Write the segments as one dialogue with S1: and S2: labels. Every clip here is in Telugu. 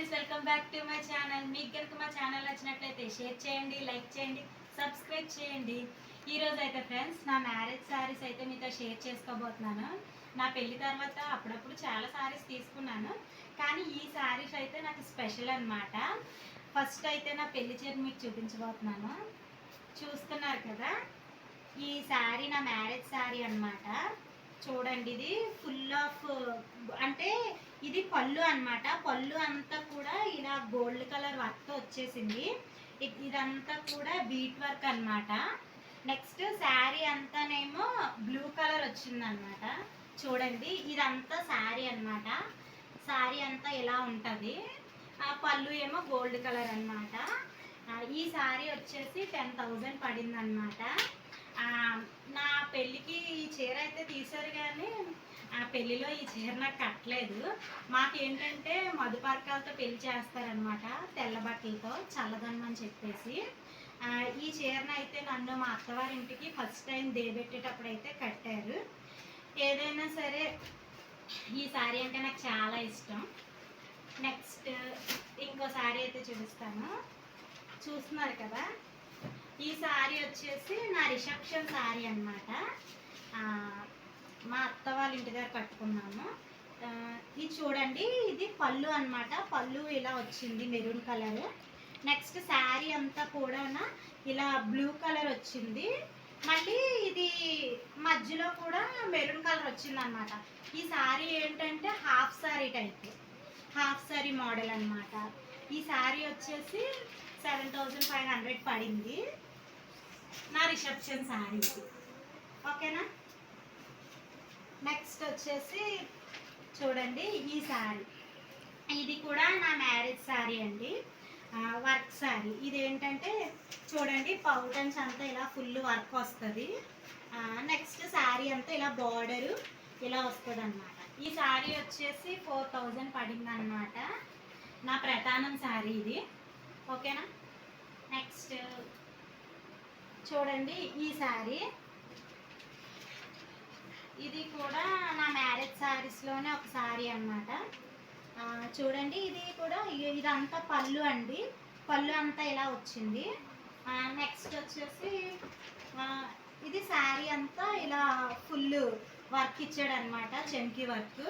S1: Friends welcome back to my channel మీకు కనుక మా ఛానల్ నచ్చినట్లయితే షేర్ చేయండి లైక్ చేయండి సబ్స్క్రైబ్ చేయండి. ఈరోజు అయితే ఫ్రెండ్స్ నా మ్యారేజ్ శారీస్ అయితే మీతో షేర్ చేసుకోబోతున్నాను. నా పెళ్ళి తర్వాత అప్పుడప్పుడు చాలా శారీస్ తీసుకున్నాను. కానీ ఈ శారీస్ అయితే నాకు స్పెషల్ అనమాట ఫస్ట్ అయితే నా పెళ్ళి చీర మీకు చూపించబోతున్నాను. చూస్తున్నారు కదా? ఈ శారీ నా మ్యారేజ్ శారీ అన్నమాట. చూడండి ఇది ఫుల్ ఆఫ్ అంటే ఇది పళ్ళు అన్నమాట. పళ్ళు గోల్డ్ కలర్ వర్క్ వచ్చేసింది. ఇదంతా కూడా బీట్ వర్క్ అన్నమాట. నెక్స్ట్ శారీ అంతానేమో బ్లూ కలర్ వచ్చిందనమాట చూడండి ఇదంతా శారీ అన్నమాట. శారీ అంతా ఇలా ఉంటుంది? ఆ పళ్ళు ఏమో గోల్డ్ కలర్ అనమాట ఈ శారీ వచ్చేసి టెన్ థౌజండ్ పడింది అనమాట నా పెళ్ళికి ఈ చీర అయితే తీశారు కానీ ఆ పెళ్ళిలో ఈ చీర నాకు కట్టలేదు. మాకేంటంటే మధుపర్కాలతో పెళ్ళి చేస్తారనమాట తెల్ల బట్టలతో చల్లదనమని చెప్పేసి. ఈ చీరను అయితే నన్ను మా అత్తవారింటికి ఫస్ట్ టైం దేబెట్టేటప్పుడు అయితే కట్టారు. ఏదైనా సరే ఈ శారీ అంటే నాకు చాలా ఇష్టం. నెక్స్ట్ ఇంకో శారీ అయితే చూపిస్తాను. చూస్తున్నారు కదా? ఈ శారీ వచ్చేసి నా రిసెప్షన్ శారీ అనమాట మా అత్త వాళ్ళ ఇంటి దగ్గర కట్టుకున్నాము ఇది చూడండి ఇది పళ్ళు అన్నమాట. పళ్ళు ఇలా వచ్చింది మెరూన్ కలర్. నెక్స్ట్ శారీ అంతా కూడా ఇలా బ్లూ కలర్ వచ్చింది. మళ్ళీ ఇది మధ్యలో కూడా మెరూన్ కలర్ వచ్చింది అనమాట ఈ శారీ ఏంటంటే half sari type half sari model అనమాట ఈ శారీ వచ్చేసి సెవెన్ థౌజండ్ ఫైవ్ హండ్రెడ్ పడింది. నా రిసెప్షన్ శారీ ఓకేనా? నెక్స్ట్ వచ్చేసి చూడండి ఈ శారీ. ఇది కూడా నా మ్యారేజ్ శారీ అండి. వర్క్ శారీ. ఇది ఏంటంటే చూడండి పౌటన్స్ అంతా ఇలా ఫుల్ వర్క్ వస్తుంది. నెక్స్ట్ శారీ అంతా ఇలా బార్డరు ఇలా వస్తుంది అనమాట ఈ శారీ వచ్చేసి ఫోర్ థౌజండ్ పడింది అనమాట నా ప్రధానం శారీ ఇది. ఓకేనా? నెక్స్ట్ చూడండి ఈ శారీ. ఇది కూడా నా మ్యారేజ్ శారీస్లోనే ఒక శారీ అనమాట చూడండి ఇది కూడా ఇదంతా పళ్ళు అండి. పళ్ళు అంతా ఇలా వచ్చింది. నెక్స్ట్ వచ్చేసి ఇది శారీ అంతా ఇలా ఫుల్ వర్క్ ఇచ్చాడు అనమాట చెంకి వర్క్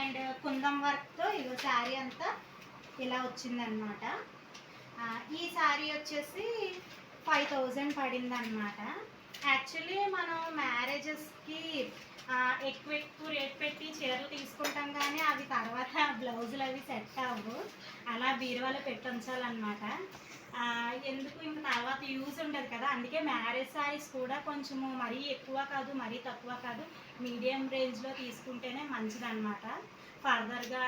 S1: అండ్ కుందం వర్క్తో ఇది శారీ అంతా ఇలా వచ్చిందనమాట ఈ శారీ వచ్చేసి ఫైవ్ థౌజండ్ పడింది అనమాట యాక్చువల్లీ మనం మ్యారేజెస్కి ఎక్కువ ఎక్కువ రేట్ పెట్టి చీరలు తీసుకుంటాం కానీ అవి తర్వాత బ్లౌజులు అవి సెట్ అవ్వవు అలా బీరువాలో పెట్టి ఉంచాలన్నమాట. ఎందుకు ఇంక తర్వాత యూజ్ ఉండదు కదా. అందుకే మ్యారేజ్ సారీస్ కూడా కొంచెము మరీ ఎక్కువ కాదు మరీ తక్కువ కాదు. మీడియం రేంజ్లో తీసుకుంటేనే మంచిదన్నమాట. ఫర్దర్గా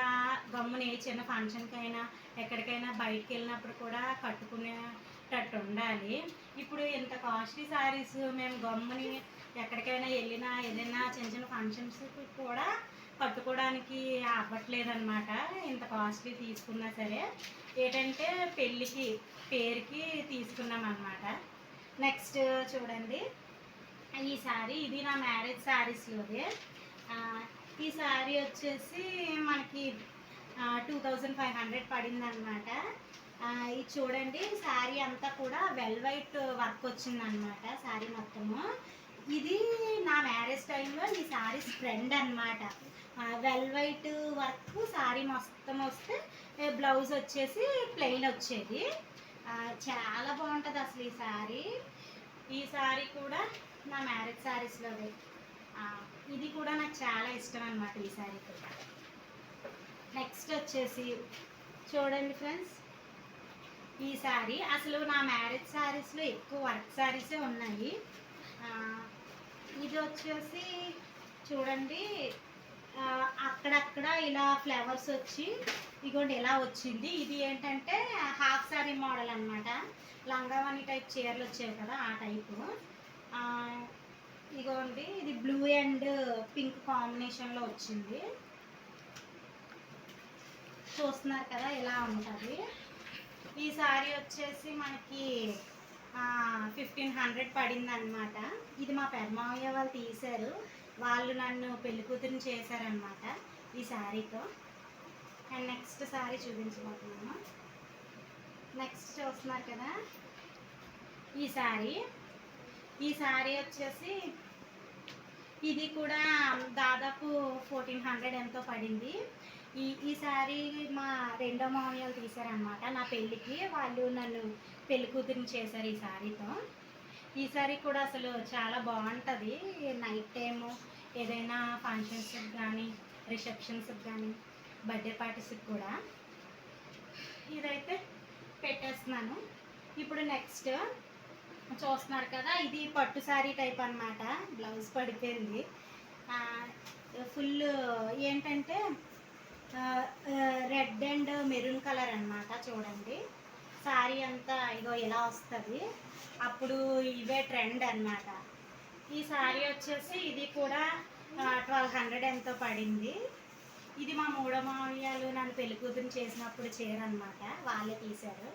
S1: గమ్మున ఏ చిన్న ఫంక్షన్కైనా ఎక్కడికైనా బయటికి వెళ్ళినప్పుడు కూడా కట్టుకునే కట్టుకునేటట్టు ఉండాలి ఇప్పుడు ఇంత కాస్ట్లీ శారీస్ మేము గమ్ముని ఎక్కడికైనా వెళ్ళినా ఏదైనా చిన్న చిన్న ఫంక్షన్స్ కూడా కట్టుకోవడానికి అవ్వట్లేదన్నమాట. ఇంత కాస్ట్లీ తీసుకున్నా సరే. ఏంటంటే పెళ్ళికి పేరుకి తీసుకున్నాం అనమాట నెక్స్ట్ చూడండి. ఈ శారీ ఇది నా మ్యారేజ్ శారీస్లోది ఈ శారీ వచ్చేసి మనకి టూ థౌజండ్ ఫైవ్ హండ్రెడ్ పడింది అనమాట ఇది చూడండి శారీ అంతా కూడా వెల్ వైట్ వర్క్ వచ్చిందనమాట శారీ మొత్తము. ఇది నా మ్యారేజ్ టైంలో ఈ శారీ ట్రెండ్ అనమాట వెల్ వైట్ వర్క్ శారీ మొత్తం వస్తే బ్లౌజ్ వచ్చేసి ప్లెయిన్ వచ్చేది. చాలా బాగుంటుంది అసలు ఈ శారీ. ఈ శారీ కూడా నా మ్యారేజ్ శారీస్లోదే ఇది కూడా నాకు చాలా ఇష్టం అనమాట ఈ శారీ కూడా నెక్స్ట్ వచ్చేసి చూడండి ఫ్రెండ్స్ ఈ శారీ అసలు నా మ్యారేజ్ శారీస్లో ఎక్కువ వర్క్ శారీసే ఉన్నాయి. ఇది వచ్చేసి చూడండి. అక్కడక్కడ ఇలా ఫ్లవర్స్ వచ్చి ఇగోండి ఎలా వచ్చింది. ఇది ఏంటంటే హాఫ్ శారీ మోడల్ అనమాట లంగావాణి టైప్ చీరలు వచ్చాయి కదా ఆ టైపు. ఇగోండి ఇది బ్లూ అండ్ పింక్ కాంబినేషన్లో వచ్చింది. చూస్తున్నారు కదా ఇలా ఉంటుంది. ఈ సారీ వచ్చేసి మనకి ఫిఫ్టీన్ హండ్రెడ్ పడింది అనమాట ఇది మా పెద్దమావయ్య వాళ్ళు తీశారు. వాళ్ళు నన్ను పెళ్ళి కూతురుని చేశారనమాట ఈ శారీతో అండ్ నెక్స్ట్ శారీ చూపించబోతున్నాము నెక్స్ట్ చూస్తున్నారు కదా ఈ శారీ ఈ శారీ వచ్చేసి ఇది కూడా దాదాపు ఫోర్టీన్ హండ్రెడ్ ఎంతో పడింది. ఈసారి శారీ మా రెండో మామయ్యలు తీశారనమాట నా పెళ్ళికి వాళ్ళు నన్ను పెళ్ళి కూతురిని చేశారు ఈ శారీతో ఈ సారీ కూడా అసలు చాలా బాగుంటుంది. నైట్ టైము ఏదైనా ఫంక్షన్స్కి కానీ రిసెప్షన్స్కి కానీ బర్త్డే పార్టీస్కి కూడా ఇదైతే పెట్టేస్తున్నాను. ఇప్పుడు నెక్స్ట్ చూస్తున్నారు కదా ఇది పట్టు శారీ టైప్ అనమాట బ్లౌజ్ పడిపోయింది. ఫుల్ ఏంటంటే మెరూన్ కలర్ అన్నమాట చూడండి. శారీ అంతా ఇగో ఇలా వస్తుంది. అప్పుడు ఇవే ట్రెండ్ అన్నమాట. ఈ శారీ వచ్చేసి ఇది కూడా ట్వెల్వ్ హండ్రెడ్ ఎంతో పడింది. ఇది మా మూడమావయ్యాలు నన్ను పెళ్ళి కూతురు చేసినప్పుడు చీర అనమాట వాళ్ళే తీశారు.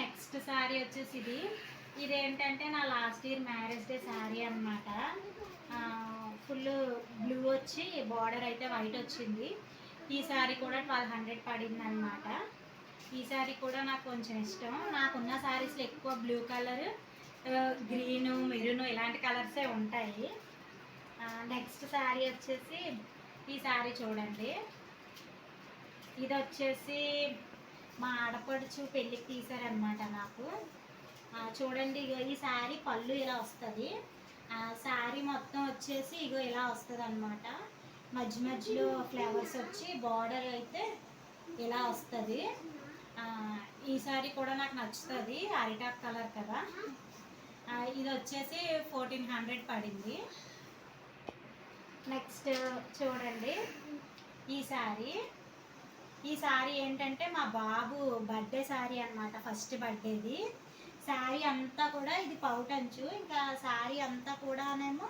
S1: నెక్స్ట్ శారీ వచ్చేసి ఇది. ఇది ఏంటంటే నా last year marriage day sari అనమాట ఫుల్ బ్లూ వచ్చి బార్డర్ అయితే వైట్ వచ్చింది. ఈ శారీ కూడా ట్వెల్వ్ హండ్రెడ్ పడింది అనమాట ఈ శారీ కూడా నాకు కొంచెం ఇష్టం. నాకున్న శారీస్లో ఎక్కువ బ్లూ కలర్ గ్రీను మెరూన్ ఇలాంటి కలర్సే ఉంటాయి. నెక్స్ట్ శారీ వచ్చేసి ఈ శారీ చూడండి. ఇది వచ్చేసి మా ఆడపడుచు పెళ్ళికి తీసారనమాట నాకు. చూడండి ఇగో ఈ శారీ పళ్ళు ఇలా వస్తుంది. శారీ మొత్తం వచ్చేసి ఇగో ఇలా వస్తుంది అనమాట మధ్య మధ్యలో ఫ్లవర్స్ వచ్చి బార్డర్ అయితే ఇలా వస్తుంది. ఈ శారీ కూడా నాకు నచ్చుతుంది అరిటాక్ కలర్ కదా. ఇది వచ్చేసి ఫోర్టీన్ హండ్రెడ్ పడింది. నెక్స్ట్ చూడండి. ఈ శారీ ఈ శారీ ఏంటంటే మా బాబు బర్త్డే శారీ అన్నమాట ఫస్ట్ బర్త్డేది. శారీ అంతా కూడా ఇది పౌటంచు ఇంకా శారీ అంతా కూడానేమో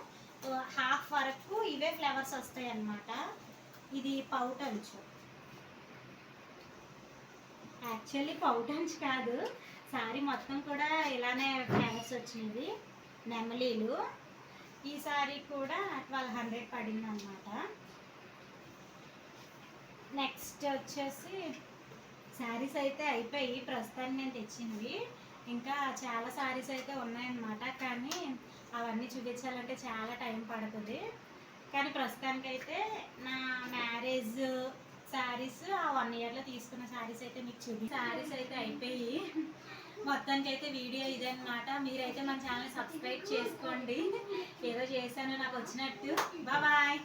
S1: హాఫ్ వరకు ఇవే ఫ్లవర్స్ వస్తాయి అన్నమాట ఇది పౌటంచు. యాక్చువల్లీ పౌటంచు కాదు. శారీ మొత్తం కూడా ఇలానే ఫ్లవర్స్ వచ్చింది నెమలీలు. ఈ సారీ కూడా ట్వెల్వ్ హండ్రెడ్ పడింది అనమాట నెక్స్ట్ వచ్చేసి శారీస్ అయితే అయిపోయి ప్రస్తుతానికి నేను తెచ్చినవి. ఇంకా చాలా శారీస్ అయితే ఉన్నాయన్నమాట. కానీ అవన్నీ చూపించాలంటే చాలా టైం పడుతుంది. కానీ ప్రస్తుతానికైతే నా మ్యారేజ్ శారీస్ ఆ వన్ ఇయర్లో తీసుకున్న శారీస్ అయితే మీకు చూపి శారీస్ అయితే అయిపోయి మొత్తానికి అయితే వీడియో ఇదన్నమాట. మీరైతే మన ఛానల్ సబ్స్క్రైబ్ చేసుకోండి. ఏదో చేశాను నాకు వచ్చినట్టు. బాయ్.